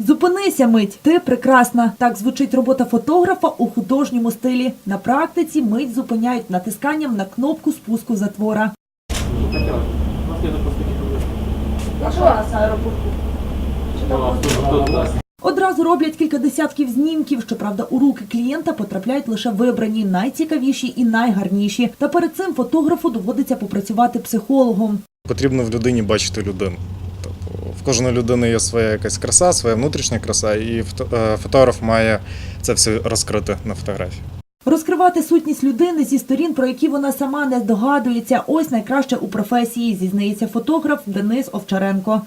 Зупинися, мить, ти прекрасна. Так звучить робота фотографа у художньому стилі. На практиці мить зупиняють натисканням на кнопку спуску затвора. Одразу роблять кілька десятків знімків. Щоправда, у руки клієнта потрапляють лише вибрані, найцікавіші і найгарніші. Та перед цим фотографу доводиться попрацювати психологом. Потрібно в людині бачити людину. В кожної людини є своя якась краса, своя внутрішня краса, і е, фотограф має це все розкрити на фотографії. Розкривати сутність людини зі сторін, про які вона сама не здогадується. Ось найкраще у професії, зізнається фотограф Денис Овчаренко.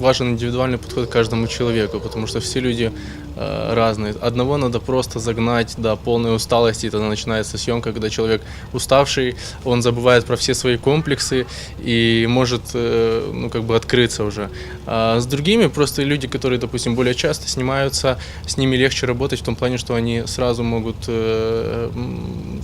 Важен индивидуальный подход к каждому человеку, потому что все люди э, разные. Одного надо просто загнать до полной усталости, и тогда начинается съемка, когда человек уставший, он забывает про все свои комплексы и может э, ну, как бы открыться уже. А с другими просто люди, которые, допустим, более часто снимаются, с ними легче работать в том плане, что они сразу могут э,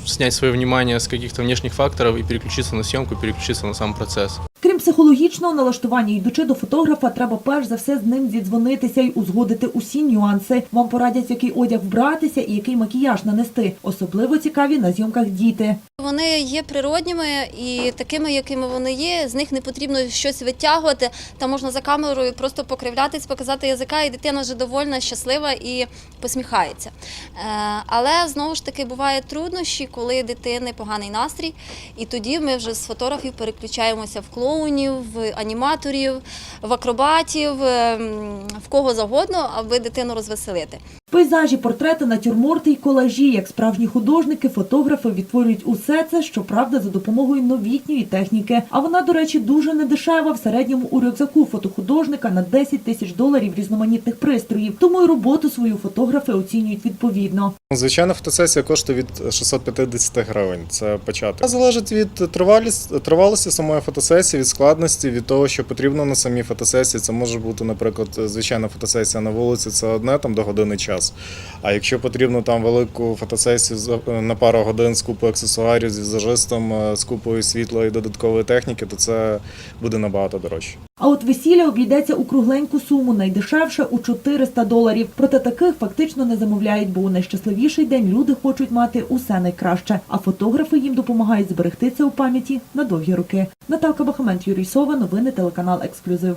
снять свое внимание с каких-то внешних факторов и переключиться на съемку, переключиться на сам процесс. Психологічного налаштування, йдучи до фотографа, треба перш за все з ним зідзвонитися і узгодити усі нюанси. Вам порадять, який одяг вбратися і який макіяж нанести. Особливо цікаві на зйомках діти. Вони є природніми і такими, якими вони є. З них не потрібно щось витягувати. Там можна за камерою просто покривлятись, показати язика, і дитина вже довольна, щаслива і посміхається. Е, Але знову ж таки бувають труднощі, коли дитини поганий настрій, і тоді ми вже з фотографів переключаємося в клоунів, в аніматорів, в акробатів, ем, в кого завгодно, аби дитину розвеселити. Пейзажі, портрети, натюрморти й колажі. Як справжні художники, фотографи відтворюють усе це, щоправда, за допомогою новітньої техніки. А вона, до речі, дуже недешева. В середньому у рюкзаку фотохудожника на 10 тисяч доларів різноманітних пристроїв. Тому й роботу свою фотографи оцінюють відповідно. Звичайна фотосесія коштує від 650 гривень. Це початок. Залежить від тривалість, тривалості самої фотосесії, від складності, від того, що потрібно на самій фотосесії. Це може бути, наприклад, звичайна фотосесія на вулиці, це одне там до години час. А якщо потрібно там велику фотосесію за- на пару годин з купою аксесуарів, з візажистом, е, з купою світла і додаткової техніки, то це буде набагато дорожче. А от весілля обійдеться у кругленьку суму, найдешевше у 400 доларів. Проте таких фактично не замовляють, бо у найщасливіший день люди хочуть мати усе найкраще. А фотографи їм допомагають зберегти це у пам'яті на довгі роки. Наталка Бахамент, Юрій Сова, новини телеканал Ексклюзив.